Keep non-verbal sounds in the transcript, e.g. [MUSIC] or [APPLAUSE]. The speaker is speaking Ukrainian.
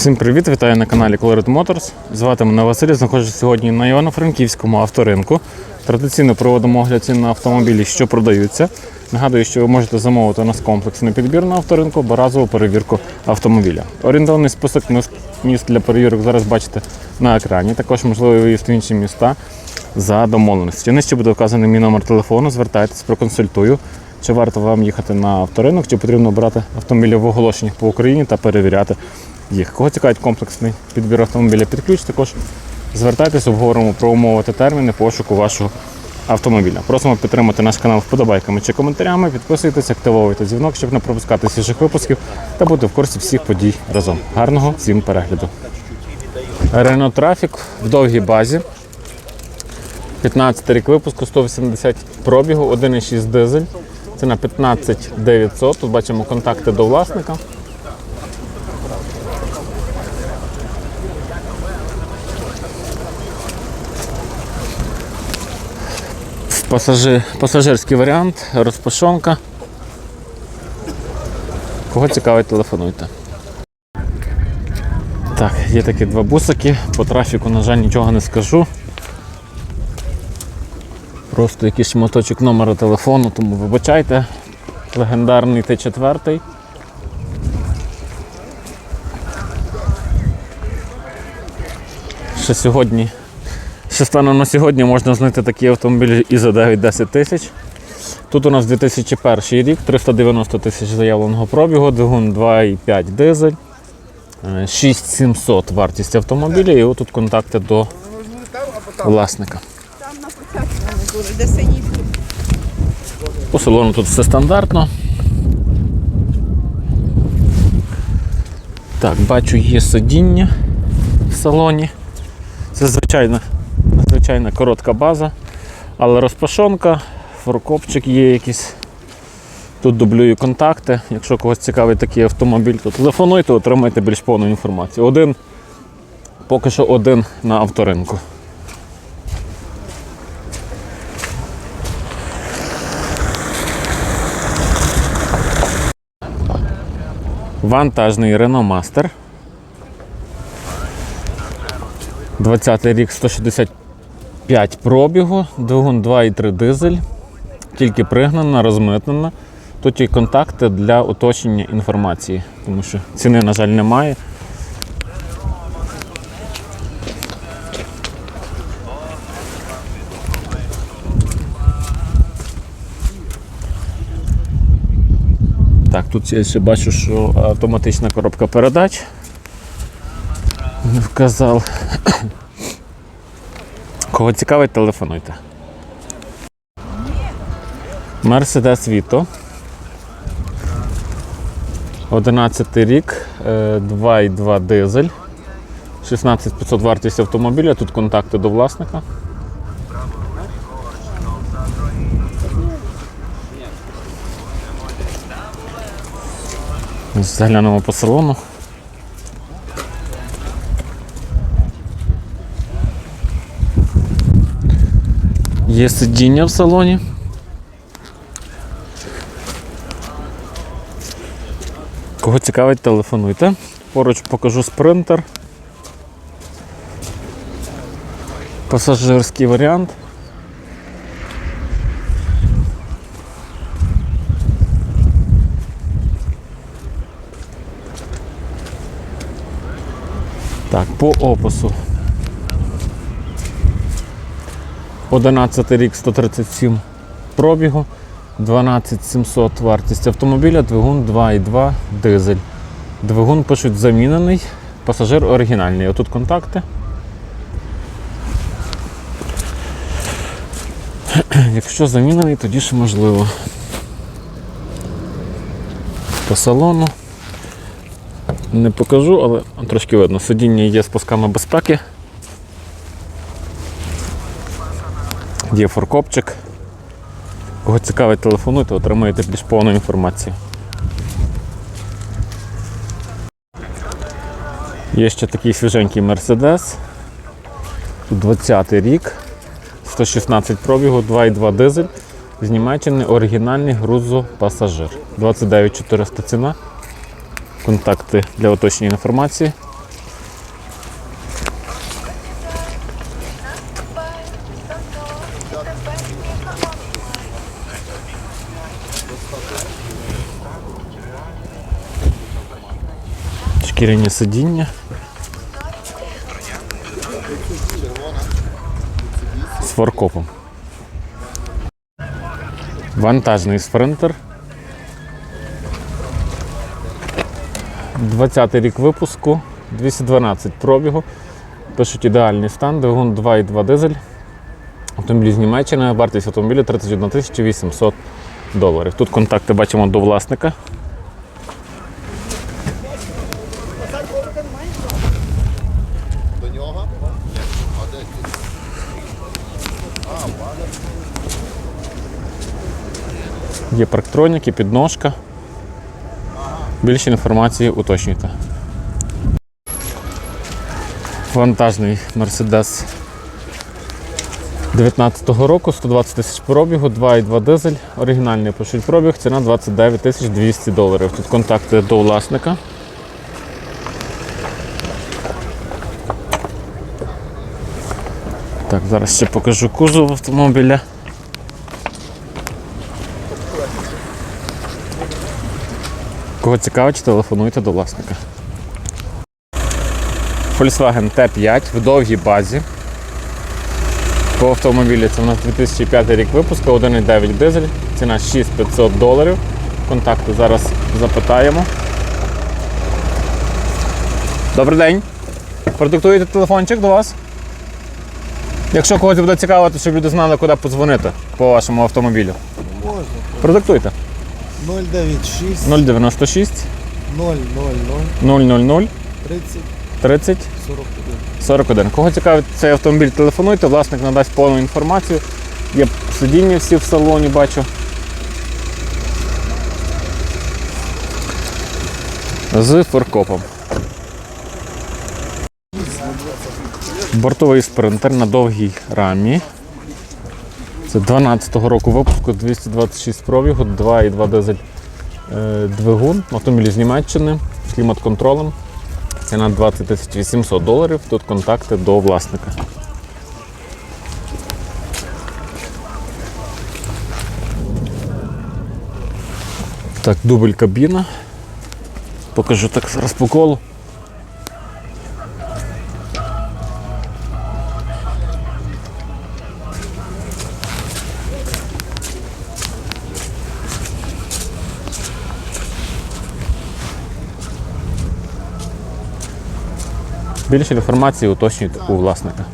Всім привіт, вітаю на каналі Colored Motors. Звати мене Василь, знаходжусь сьогодні на Івано-Франківському авторинку. Традиційно проводимо огляд цін на автомобілі, що продаються. Нагадую, що ви можете замовити у нас комплексний підбір на авторинку разову перевірку автомобіля. Орієнтовний список міст- міст для перевірок зараз бачите на екрані. Також можливий виїзд в інші міста за домовленості. Нижче буде вказаний мій номер телефону. Звертайтесь, проконсультую. Чи варто вам їхати на авторинок, чи потрібно брати автомобілі в оголошеннях по Україні та перевіряти їх. Кого цікавить комплексний підбір автомобіля під ключ, також звертайтесь, обговоримо про умови та терміни пошуку вашого автомобіля. Просимо підтримати наш канал вподобайками чи коментарями, підписуйтесь, активовуйте дзвінок, щоб не пропускати свіжих випусків та бути в курсі всіх подій разом. Гарного всім перегляду. Renault Traffic в довгій базі. 15 рік випуску, 180 пробігу, 1,6 дизель. Ціна 15 900. Тут бачимо контакти до власника. Пасажир, пасажирський варіант, розпашонка. Кого цікавить, телефонуйте. Так, є такі два бусики. По трафіку, на жаль, нічого не скажу. Просто якийсь моточок номера телефону, тому вибачайте. Легендарний Т4. Ще сьогодні Ще станом на сьогодні можна знайти такі автомобілі і за 9-10 тисяч. Тут у нас 2001 рік, 390 тисяч заявленого пробігу, двигун 2,5 дизель, е, 6700 вартість автомобіля і отут контакти до власника. Були, де сині. По салону тут все стандартно. Так, бачу, є сидіння в салоні. Це звичайна, звичайна коротка база, але розпашонка, форкопчик є якийсь. Тут дублюю контакти. Якщо когось цікавить такий автомобіль, то телефонуйте, отримайте більш повну інформацію. Один, поки що один на авторинку. Вантажний Renault Master. 20 рік 165 пробігу, двигун 2,3 дизель, тільки пригнана, розмитнена. Тут і контакти для уточнення інформації, тому що ціни, на жаль, немає. Так, тут я ще бачу, що автоматична коробка передач. Не вказав. Кого цікавить, телефонуйте. Mercedes Vito. 11 рік, е, 2,2 дизель. 16500 вартість автомобіля, тут контакти до власника. Заглянемо по салону. Є сидіння в салоні. Кого цікавить, телефонуйте. Поруч покажу спринтер. Пасажирський варіант. Так, по опису. 11 рік 137 пробігу, 12700 вартість автомобіля, двигун 2,2 дизель. Двигун пишуть замінений, пасажир оригінальний. Отут контакти. [CLEARS THROAT] Якщо замінений, тоді ще можливо. По салону. Не покажу, але трошки видно. Сидіння є з пусками безпеки. Є форкопчик. Кого цікавить, телефонуйте, отримаєте більш повну інформацію. Є ще такий свіженький Mercedes. Тут 20 рік, 116 пробігу, 2,2 дизель. З Німеччини оригінальний грузопасажир. 29 400 ціна контакти для уточнення інформації. Шкіряні сидіння. З форкопом. Вантажний спринтер. 20 рік випуску, 212 пробігу. Пишуть ідеальний стан, двигун 2,2 дизель. Автомобіль з Німеччини, вартість автомобіля 31 800 доларів. Тут контакти бачимо до власника. Є парктроніки, підножка. Більше інформації уточнюйте. Вантажний Mercedes 19-го року, 120 тисяч пробігу, 2,2 дизель, оригінальний пишуть пробіг, ціна 29 тисяч 200 доларів. Тут контакти до власника. Так, зараз ще покажу кузов автомобіля. Кого цікавить, телефонуйте до власника. Volkswagen T5 в довгій базі. По автомобілі це у нас 2005 рік випуску, 1,9 дизель, ціна 6500 доларів. Контакти зараз запитаємо. Добрий день. Продиктуєте телефончик до вас? Якщо когось буде цікавити, щоб люди знали, куди подзвонити по вашому автомобілю. Можна. Продиктуйте. 096 096 000 000 30 30 41. 41. Кого цікавить цей автомобіль, телефонуйте, власник надасть повну інформацію. Є сидіння всі в салоні, бачу. З форкопом. Бортовий спринтер на довгій рамі. Це 12-го року випуску 226 пробігу, 2,2 дизель е, двигун, автомобіль з Німеччини, з клімат-контролем. Ціна 20 800 доларів. Тут контакти до власника. Так, дубль кабіна. Покажу так зараз по колу. Більше інформації уточнюйте у власника.